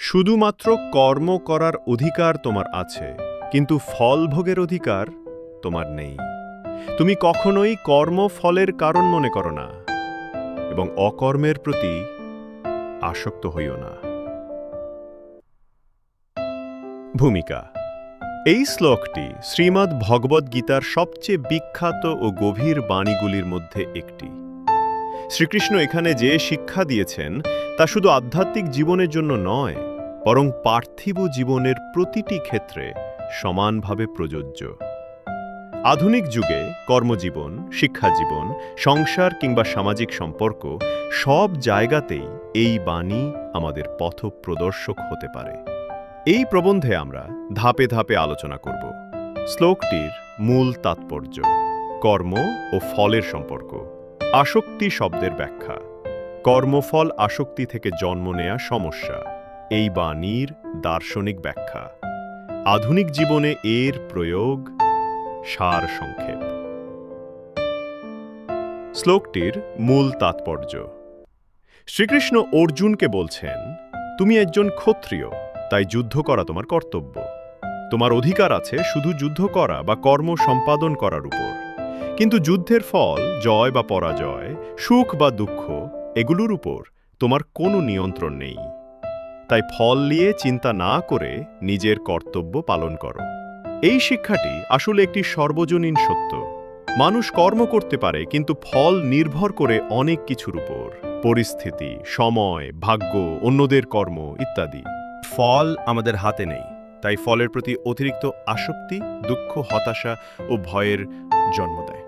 শুধুমাত্র কর্ম করার অধিকার তোমার আছে, কিন্তু ফল ভোগের অধিকার তোমার নেই। তুমি কখনোই কর্ম ফলের কারণ মনে করো না, এবং অকর্মের প্রতি আসক্ত হইও না। ভূমিকা, এই শ্লোকটি শ্রীমদ্ ভগবদ্গীতার সবচেয়ে বিখ্যাত ও গভীর বাণীগুলির মধ্যে একটি। শ্রীকৃষ্ণ এখানে যে শিক্ষা দিয়েছেন, তা শুধু আধ্যাত্মিক জীবনের জন্য নয়, বরং পার্থিব জীবনের প্রতিটি ক্ষেত্রে সমানভাবে প্রযোজ্য। আধুনিক যুগে কর্মজীবন, শিক্ষাজীবন, সংসার কিংবা সামাজিক সম্পর্ক সব জায়গাতেই এই বাণী আমাদের পথ প্রদর্শক হতে পারে। এই প্রবন্ধে আমরা ধাপে ধাপে আলোচনা করব। শ্লোকটির মূল তাৎপর্য, কর্ম ও ফলের সম্পর্ক। আসক্তি শব্দের ব্যাখ্যা। কর্মফল আসক্তি থেকে জন্ম নেয়া সমস্যা। এই বাণীর দার্শনিক ব্যাখ্যা। আধুনিক জীবনে এর প্রয়োগ সার সংক্ষেপ। শ্লোকটির মূল তাৎপর্য। শ্রীকৃষ্ণ অর্জুনকে বলছেন, তুমি একজন ক্ষত্রিয়, তাই যুদ্ধ করা তোমার কর্তব্য। তোমার অধিকার আছে শুধু যুদ্ধ করা বা কর্ম সম্পাদন করার উপর। কিন্তু যুদ্ধের ফল, জয় বা পরাজয়, সুখ বা দুঃখ, এগুলোর উপর তোমার কোনো নিয়ন্ত্রণ নেই। তাই ফল নিয়ে চিন্তা না করে নিজের কর্তব্য পালন করো। এই শিক্ষাটি আসলে একটি সর্বজনীন সত্য। মানুষ কর্ম করতে পারে, কিন্তু ফল নির্ভর করে অনেক কিছুর উপর। পরিস্থিতি, সময়, ভাগ্য, অন্যদের কর্ম ইত্যাদি। ফল আমাদের হাতে নেই। তাই ফলের প্রতি অতিরিক্ত আসক্তি, দুঃখ, হতাশা ও ভয়ের জন্ম দেয়।